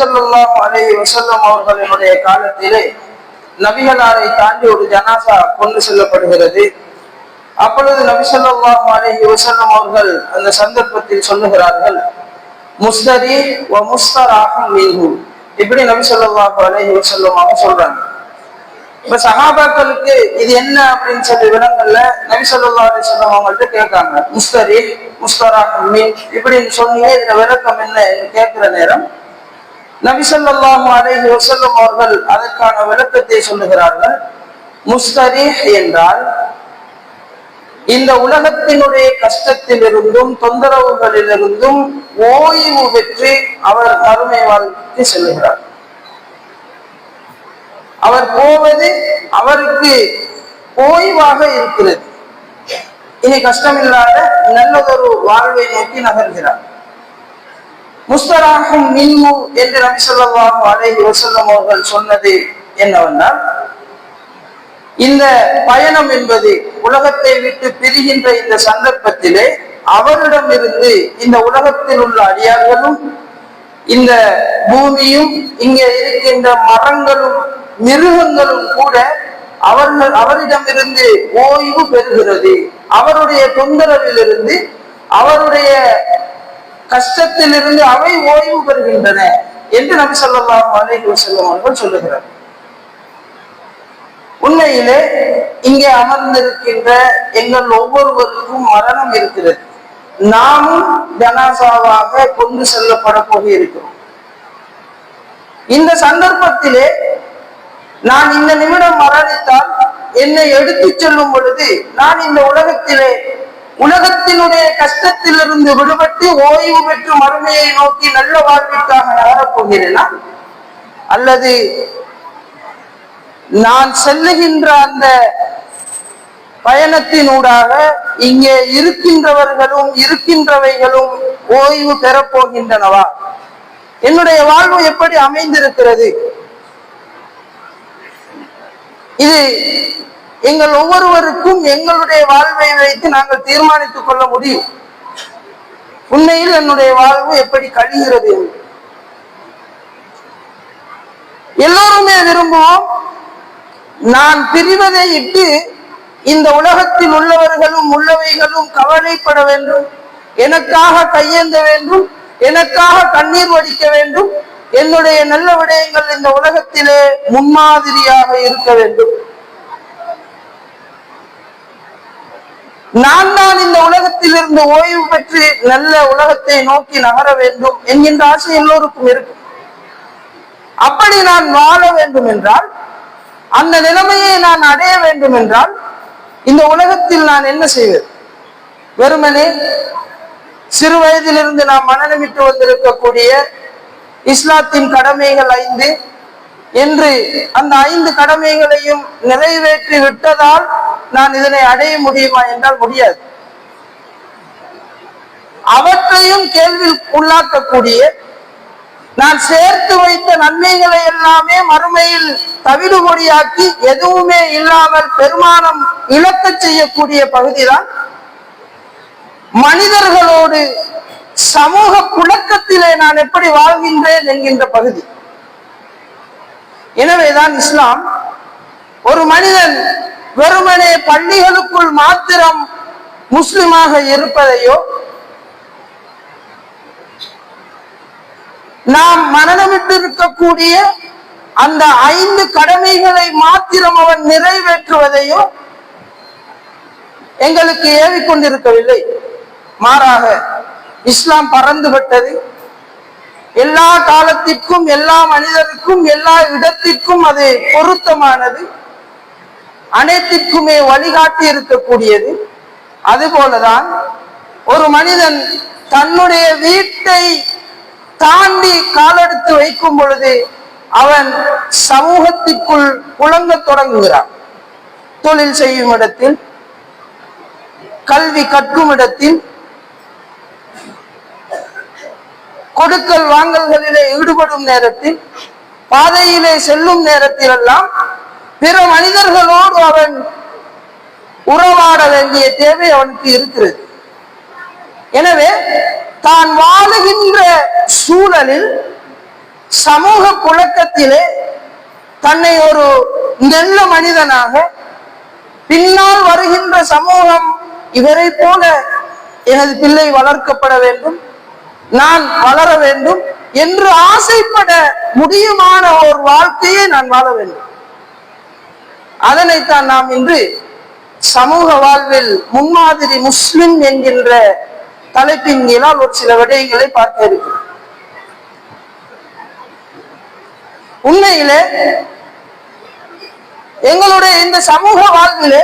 நபிசல்லாஹு அலைஹி வஸல்லம் அவர்களினுடைய காலத்திலே நபிகளாரை தாண்டி ஒரு ஜனாசா கொண்டு செல்லப்படுகிறது. அப்பொழுது நபிசல்லாம் அலைஹி வசல்லம் அவர்கள் அந்த சந்தர்ப்பத்தில் சொல்லுகிறார்கள் முஸ்தரி வ முஸ்தராகும் மீது இப்படி நபிசல்லாஹு அலைஹி வஸல்லம் அவங்க சொல்றாங்க. இப்ப சகாபாக்களுக்கு இது என்ன அப்படின்னு சொல்லி விலங்கல்ல நபி சொல்லா சொல்லம் அவங்கள்ட்ட கேட்காங்க முஸ்தரி முஸ்தராகும் மீன். இப்படின்னு சொன்னீங்க இதுல விளக்கம் என்ன கேட்கிற நேரம் நபி ஸல்லல்லாஹு அலைஹி அவர்கள் அதற்கான விளக்கத்தை சொல்லுகிறார்கள். முஸ்தரி என்றால் இந்த உலகத்தினுடைய கஷ்டத்திலிருந்தும் தொந்தரவுகளிலிருந்தும் ஓய்வு பெற்று அவர் மறுமை வாழ்க்கை செல்லுகிறார். அவர் போவது அவருக்கு ஓய்வாக இருக்கிறது. இனி கஷ்டமில்லாத நல்லதொரு வாழ்வை நோக்கி நகர்கிறார். முஸ்தராகும் மின்மு என்று நபி ஸல்லல்லாஹு அலைஹி வசல்லம் அவர்கள் சொன்னது என்னவென்றால் இந்த பயணம் என்பது உலகத்தை விட்டு பிரிகின்ற இந்த சந்தர்ப்பத்திலே அவரிடமிருந்து இந்த உலகத்தில் உள்ள அடியார்களும் இந்த பூமியும் இங்கே இருக்கின்ற மரங்களும் மிருகங்களும் கூட அவர்கள் அவரிடமிருந்து ஓய்வு பெறுகிறது. அவருடைய தொந்தரவிலிருந்து அவருடைய கஷ்டத்திலிருந்து அவை ஓய்வு பெறுகின்றன என்று நபி ஸல்லல்லாஹு அலைஹி வஸல்லம் அவர்கள் சொல்லுகிறார். உண்மையிலே இங்கே அமர்ந்திருக்கின்ற எங்கள் ஒவ்வொருவருக்கும் மரணம் இருக்கிறது. நாமும் ஜனாசாவாக கொண்டு செல்லப்பட போக இருக்கிறோம் இந்த சந்தர்ப்பத்திலே நான் இந்த நிமிடம் மரணித்தால் என்னை எடுத்துச் செல்லும் பொழுது நான் இந்த உலகத்திலே உலகத்தினுடைய கஷ்டத்திலிருந்து விடுபட்டு ஓய்வு பெற்று மறுமையை நோக்கி நல்ல வாழ்விற்காக நகரப்போகிறேனா அல்லது நான் செல்லுகின்ற அந்த பயணத்தினூடாக இங்கே இருக்கின்றவர்களும் இருக்கின்றவைகளும் ஓய்வு பெறப்போகின்றனவா என்னுடைய வாழ்வு எப்படி அமைந்திருக்கிறது? இது எங்கள் ஒவ்வொருவருக்கும் எங்களுடைய வாழ்வை வைத்து நாங்கள் தீர்மானித்துக் கொள்ள முடியும். உண்மையில் என்னுடைய வாழ்வு எப்படி கழிகிறது? எல்லோருமே விரும்புவோம் நான் பிரிவதை இட்டு இந்த உலகத்தில் உள்ளவர்களும் உள்ளவைகளும் கவலைப்பட வேண்டும் எனக்காக கையேந்த வேண்டும் எனக்காக கண்ணீர் வடிக்க வேண்டும் என்னுடைய நல்ல விடயங்கள் இந்த உலகத்திலே முன்மாதிரியாக இருக்க வேண்டும். நான் தான் இந்த உலகத்திலிருந்து ஓய்வு பெற்று நல்ல உலகத்தை நோக்கி நகர வேண்டும் என்கின்ற ஆசை எல்லோருக்கும் இருக்கும் அப்படி நான் வாழ வேண்டும் என்றால் அந்த நிலைமையை நான் அடைய வேண்டும் என்றால் இந்த உலகத்தில் நான் என்ன செய்வது வெறுமனே சிறு வயதிலிருந்து நாம் மனநமிட்டு வந்திருக்கக்கூடிய இஸ்லாத்தின் கடமைகள் ஐந்து என்று அந்த ஐந்து கடமைகளையும் நிறைவேற்றி விட்டதால் நான் இதனை அடைய முடியுமா என்றால் முடியாது. அவற்றையும் கேள்வி உள்ளாக்கக்கூடிய நான் சேர்த்து வைத்த நன்மைகளை எல்லாமே மறுமையில் தவிடுபொடியாக்கி எதுவுமே இல்லாமல் பெருமானம் இழக்க செய்யக்கூடிய பகுதிதான். மனிதர்களோடு சமூக புழக்கத்திலே நான் எப்படி வாழ்கின்றேன் என்கின்ற பகுதி. எனவேதான் இஸ்லாம் ஒரு மனிதன் வெறுமனே பள்ளிகளுக்குள் மாத்திரம் முஸ்லிமாக இருப்பதையோ நாம் மனநமிட்டிருக்கக்கூடிய அந்த ஐந்து கடமைகளை மாத்திரம் அவன் நிறைவேற்றுவதையோ எங்களுக்கு ஏவிக்கொண்டிருக்கவில்லை. மாறாக இஸ்லாம் பறந்துவிட்டது எல்லா காலத்திற்கும் எல்லா மனிதருக்கும் எல்லா இடத்திற்கும் அது பொருத்தமானது. அனைத்திற்குமே வழிகாட்டி இருக்கக்கூடியது. அதுபோலதான் ஒரு மனிதன் தன்னுடைய வீட்டை தாண்டி காலெடுத்து வைக்கும் பொழுது அவன் சமூகத்திற்குள் புழங்க தொடங்குகிறான். தொழில் செய்யும் இடத்தில் கல்வி கற்கும் இடத்தில் கொடுக்கல் வாங்கல்களிலே ஈடுபடும் நேரத்தில் பாதையிலே செல்லும் நேரத்தில் எல்லாம் பிற மனிதர்களோடு அவன் உறவாட வேண்டிய தேவை அவனுக்கு இருக்கிறது. எனவே தான் வாழுகின்ற சூழலில் சமூக புழக்கத்திலே தன்னை ஒரு நல்ல மனிதனாக பின்னால் வருகின்ற சமூகம் இவரை போல எனது பிள்ளை வளர்க்கப்பட வேண்டும் நான் வளர வேண்டும் என்று ஆசைப்பட முடியுமான ஒரு வாழ்க்கையை நான் வாழ வேண்டும். அதனைத்தான் நாம் இன்று சமூக வாழ்வில் முன்மாதிரி முஸ்லிம் என்கின்ற தலைப்பின் கீழால் ஒரு சில விடயங்களை பார்க்க இருக்கிறோம். உண்மையிலே எங்களுடைய இந்த சமூக வாழ்விலே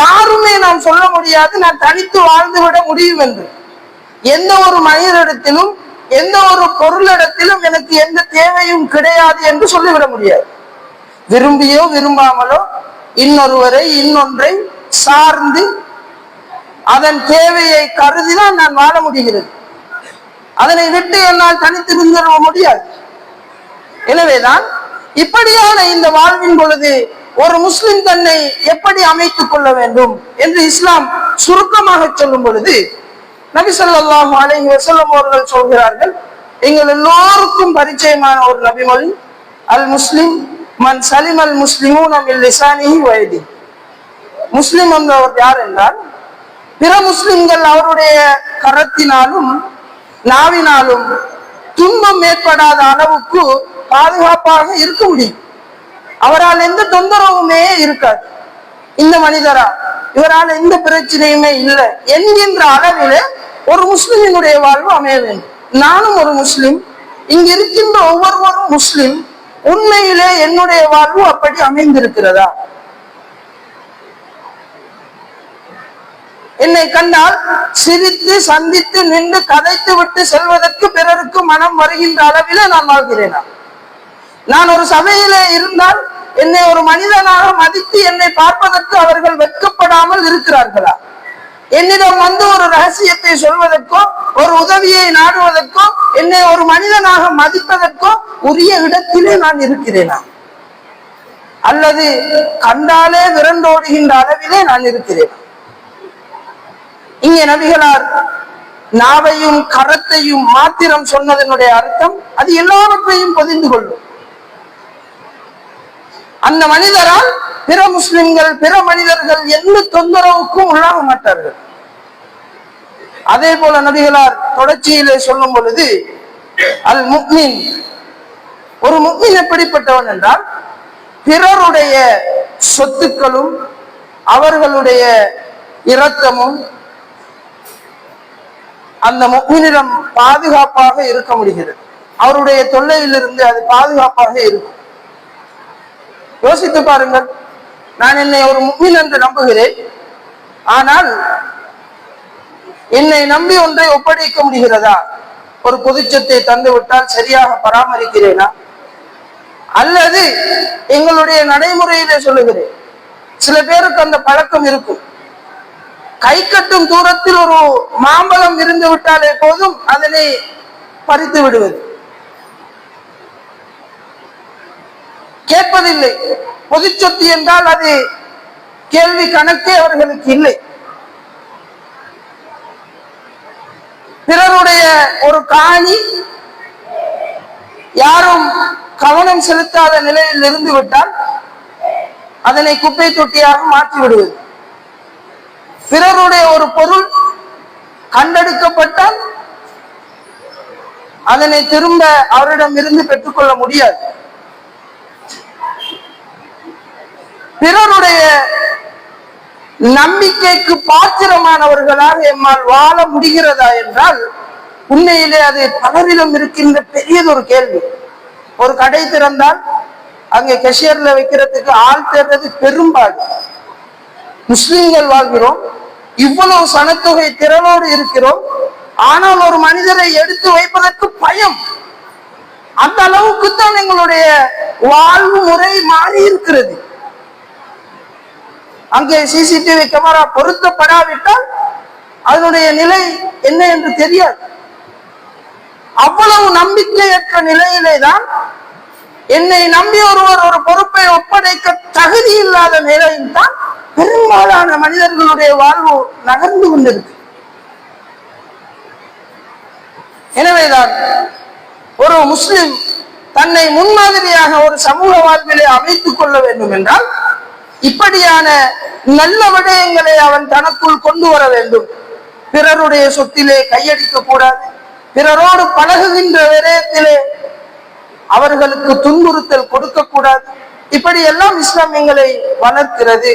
யாருமே நாம் சொல்ல முடியாது நான் தனித்து வாழ்ந்து விட முடியும் என்று. எந்த ஒரு மனிதரிடத்திலும் எந்த ஒரு பொருளிடத்திலும் எனக்கு எந்த தேவையும் கிடையாது என்று சொல்லிவிட முடியாது. விரும்பியோ விரும்பாமலோ இன்னொருவரை இன்னொன்றை சார்ந்து அதன் தேவையை கருதிதான் நான் வாழ முடிகிறது. அதனை விட்டு என்னால் தனித்திருந்த முடியாது. எனவேதான் இப்படியான இந்த வாழ்வின் பொழுது ஒரு முஸ்லிம் தன்னை எப்படி அமைத்துக் கொள்ள வேண்டும் என்று இஸ்லாம் சுருக்கமாக சொல்லும் பொழுது நபி ஸல்லல்லாஹு அலைஹி வஸல்லம் அவர்கள் சொல்கிறார்கள் எங்கள் எல்லோருக்கும் பரிச்சயமான ஒரு நபிமொழி அல் முஸ்லிம் மன் சலிமல் முஸ்லிமும் முஸ்லிமூன் லிசானிஹி வயதி முஸ்லிம் என்பவர் யார் என்றால் பிற முஸ்லிம்கள் அவருடைய கரத்தினாலும் நாவினாலும் துன்பம் ஏற்படாத அளவுக்கு பாதுகாப்பாக இருக்க முடியும். அவரால் எந்த தொந்தரவுமே இருக்காது. இந்த மனிதரா இவரால் எந்த பிரச்சனையுமே இல்லை என்கின்ற அளவில் ஒரு முஸ்லிமினுடைய வாழ்வு அமைய வேண்டும். நானும் ஒரு முஸ்லிம். இங்க இருக்கின்ற ஒவ்வொருவரும் முஸ்லிம். உண்மையிலே என்னுடைய வாழ்வு அப்படி அமைந்திருக்கிறதா? என்னை கண்டால் சிரித்து சந்தித்து நின்று கதைத்து விட்டு செல்வதற்கு பிறருக்கு மனம் வருகின்ற அளவிலே நான் வாழ்கிறேனா? நான் ஒரு சபையிலே இருந்தால் என்னை ஒரு மனிதனாக மதித்து என்னை பார்ப்பதற்கு அவர்கள் வெட்கப்படாமல் இருக்கிறார்களா? என்னிடம் வந்து ஒரு ரகசியத்தை சொல்வதற்கோ ஒரு உதவியை நாடுவதற்கோ என்னை ஒரு மனிதனாக மதிப்பதற்கோ உரிய இடத்திலே நான் இருக்கிறேனா? அல்லது கண்டாலே விரண்டோடுகின்ற அளவிலே நான் இருக்கிறேன்? இங்கே நபிகளார் நாவையும் கரத்தையும் மாத்திரம் சொன்னதனுடைய அர்த்தம் அது எல்லாவற்றையும் பதிந்து கொள்ளும். அந்த மனிதரால் பிற முஸ்லிம்கள் பிற மனிதர்கள் எந்த தொந்தரவுக்கும் உள்ளாக மாட்டார்கள். அதே போல நபிகளார் தொடர்ச்சியிலே சொல்லும் பொழுது அல் முக்மின் ஒரு முக்மின் எப்படிப்பட்டவன் என்றால் பிறருடைய சொத்துக்களும் அவர்களுடைய இரத்தமும் அந்த முக்மினிடம் பாதுகாப்பாக இருக்க முடிகிறது. அவருடைய தொல்லையிலிருந்து அது பாதுகாப்பாக இருக்கும். யோசித்து பாருங்கள் நான் என்னை ஒரு முக்மின் என்று நம்புகிறேன் ஆனால் என்னை நம்பி ஒன்றை ஒப்படைக்க முடிகிறதா? ஒரு பொதுச்சத்தை தந்துவிட்டால் சரியாக பராமரிக்கிறேனா? அல்லது எங்களுடைய நடைமுறையிலே சொல்லுகிறேன். சில பேருக்கு அந்த பழக்கம் இருக்கும். கை கட்டும் தூரத்தில் ஒரு மாம்பழம் இருந்து விட்டாலே போதும் அதனை பறித்து விடுவது. கேட்பதில்லை. பொது சொத்து என்றால் அது கேள்வி கணக்கே அவர்களுக்கு இல்லை. பிறருடைய ஒரு காணி யாரும் கவனம் செலுத்தாத நிலையில் இருந்து விட்டால் அதனை குப்பை தொட்டியாக மாற்றி விடுவது பிறருடைய ஒரு பொருள் கண்டெடுக்கப்பட்டால் அதனை திரும்ப அவரிடம் இருந்து பெற்றுக்கொள்ள முடியாது. பிறருடைய நம்பிக்கைக்கு பாத்திரமானவர்களாக எம்மால் வாழ முடிகிறதா என்றால் உண்மையிலே அது பலரிடம் இருக்கின்ற பெரியதொரு கேள்வி. ஒரு கடை திறந்தால் அங்கே கெஷியர்ல வைக்கிறதுக்கு ஆள் தேர்றது பெரும்பாடு. முஸ்லிம்கள் வாழ்கிறோம் இவ்வளவு சனத்தொகை திறனோடு இருக்கிறோம் ஆனால் ஒரு மனிதரை எடுத்து வைப்பதற்கு பயம். அந்த அளவுக்கு தான் எங்களுடைய வாழ்வு முறை மாறி இருக்கிறது அங்கே சிசிடிவி கேமரா பொருத்தப்படாவிட்டால் அதனுடைய நிலை என்ன என்று தெரியாது. அவ்வளவு நம்பிக்கையற்ற நிலையிலே தான் என்னை நம்பி ஒருவர் ஒரு பொறுப்பை ஒப்படைக்க தகுதி இல்லாத நிலையில் தான் பெரும்பாலான மனிதர்களுடைய வாழ்வு நகர்ந்து கொண்டிருக்கு. எனவேதான் ஒரு முஸ்லிம் தன்னை முன்மாதிரியாக ஒரு சமூக வாழ்விலே அமைத்துக் கொள்ள வேண்டும் என்றால் இப்படியான நல்ல விடயங்களை அவன் தனக்குள் கொண்டு வர வேண்டும். பிறருடைய சொத்திலே கையடிக்க கூடாது. பிறரோடு பழகுகின்ற விடயத்திலே அவர்களுக்கு துன்புறுத்தல் கொடுக்க கூடாது. இப்படி எல்லாம் இஸ்லாம் எங்களை வளர்க்கிறது.